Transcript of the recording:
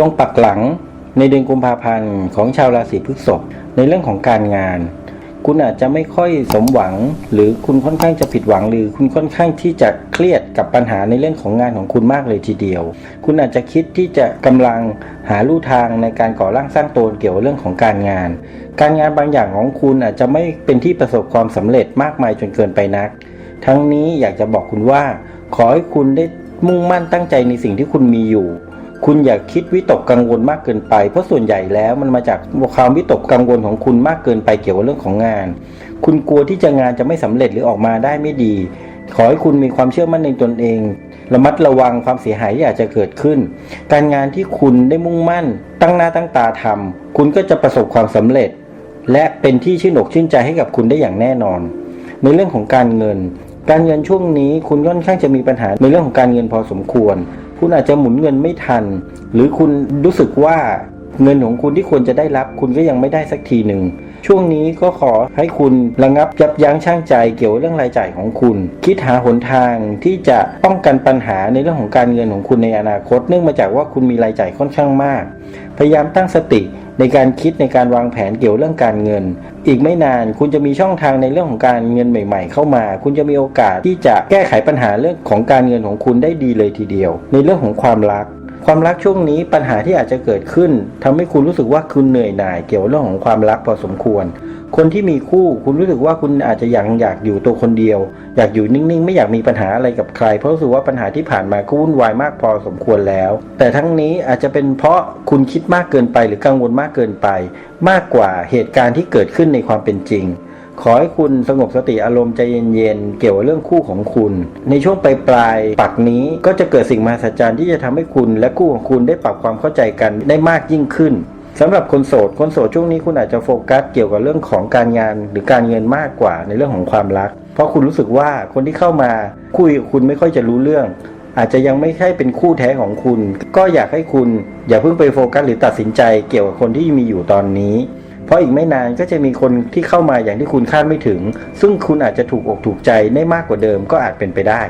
วงปักหลังในเดือนกุมภาพันธ์ของชาวราศีพฤษภในเรื่องของการงาน คุณอาจจะไม่ค่อยสมหวัง หรือคุณค่อนข้างจะผิดหวัง หรือคุณค่อนข้างที่จะเครียดกับปัญหาในเรื่องของงานของคุณมากเลยทีเดียว คุณอาจจะคิดที่จะกำลังหาลู่ทางในการก่อร่างสร้างตัวเกี่ยวเรื่องของการงาน การงานบางอย่างของคุณอาจจะไม่เป็นที่ประสบความสำเร็จมากมายจนเกินไปนัก ทั้งนี้อยากจะบอกคุณว่า ขอให้คุณได้มุ่งมั่นตั้งใจในสิ่งที่คุณมีอยู่ คุณอย่าคิดวิตกกังวลมากเกินไป เพราะส่วนใหญ่แล้วมันมาจากความวิตกกังวลของคุณมากเกินไปเกี่ยวกับเรื่องของงาน คุณกลัวที่จะงานจะไม่สำเร็จหรือออกมาได้ไม่ดี ขอให้คุณมีความเชื่อมั่นในตนเอง ระมัดระวังความเสียหายที่อาจจะเกิดขึ้น การงานที่คุณได้มุ่งมั่น ตั้งหน้าตั้งตาทำคุณก็จะประสบความสำเร็จ และเป็นที่ชื่นอกชื่นใจให้กับคุณได้อย่างแน่นอน ในเรื่องของการเงิน การเงินช่วงนี้คุณค่อนข้างจะมีปัญหาในเรื่องของการเงินพอสมควร คุณอาจจะหมุนเงินไม่ทัน หรือคุณรู้สึกว่าเงินของคุณที่ควรจะได้รับคุณก็ยังไม่ได้สักทีหนึ่ง ช่วงนี้ก็ขอให้คุณระงับยับยั้งชั่งใจเกี่ยวกับเรื่องรายจ่ายของคุณ คิดหาหนทางที่จะป้องกันปัญหาในเรื่องของการเงินของคุณในอนาคต เนื่องมาจากว่าคุณมีรายจ่ายค่อนข้างมาก พยายามตั้งสติ ในการคิดในการวางแผนเกี่ยวเรื่องการเงิน อีกไม่นานคุณจะมีช่องทางในเรื่องของการเงินใหม่ ๆ เข้ามา คุณจะมีโอกาสที่จะแก้ไขปัญหาเรื่องของการเงินของคุณได้ดีเลยทีเดียว ในเรื่องของความรักความรักช่วงนี้ปัญหาที่อาจจะเกิดขึ้นทำให้คุณรู้สึกว่าคุณเหนื่อยหน่ายเกี่ยวเรื่องของความรักพอสมควร คนที่มีคู่คุณรู้สึกว่าคุณอาจจะยังอยากอยู่ตัวคนเดียว อยากอยู่นิ่งๆ ไม่อยากมีปัญหาอะไรกับใคร เพราะรู้สึกว่าปัญหาที่ผ่านมาก็วุ่นวายมากพอสมควรแล้ว แต่ทั้งนี้อาจจะเป็นเพราะคุณคิดมากเกินไปหรือกังวลมากเกินไป มากกว่าเหตุการณ์ที่เกิดขึ้นในความเป็นจริง ขอให้คุณสงบสติอารมณ์ใจเย็นๆเกี่ยวกับเรื่องคู่ของคุณ ในช่วงปลายปลายๆปักนี้ก็จะเกิดสิ่งมหัศจรรย์ที่จะทำให้คุณและคู่ของคุณได้ปรับความเข้าใจกันได้มากยิ่งขึ้น สำหรับคนโสด คนโสดช่วงนี้คุณอาจจะโฟกัสเกี่ยวกับเรื่องของการงานหรือการเงินมากกว่าในเรื่องของความรัก เพราะคุณรู้สึกว่าคนที่เข้ามาคุยคุณไม่ค่อยจะรู้เรื่อง อาจจะยังไม่ใช่เป็นคู่แท้ของคุณ ก็อยากให้คุณอย่าเพิ่งไปโฟกัสหรือตัดสินใจเกี่ยวกับคนที่มีอยู่ตอนนี้ เพราะอีกไม่นานก็จะมีคนที่เข้ามาอย่างที่คุณคาดไม่ถึง ซึ่งคุณอาจจะถูกอกถูกใจได้มากกว่าเดิมก็อาจเป็นไปได้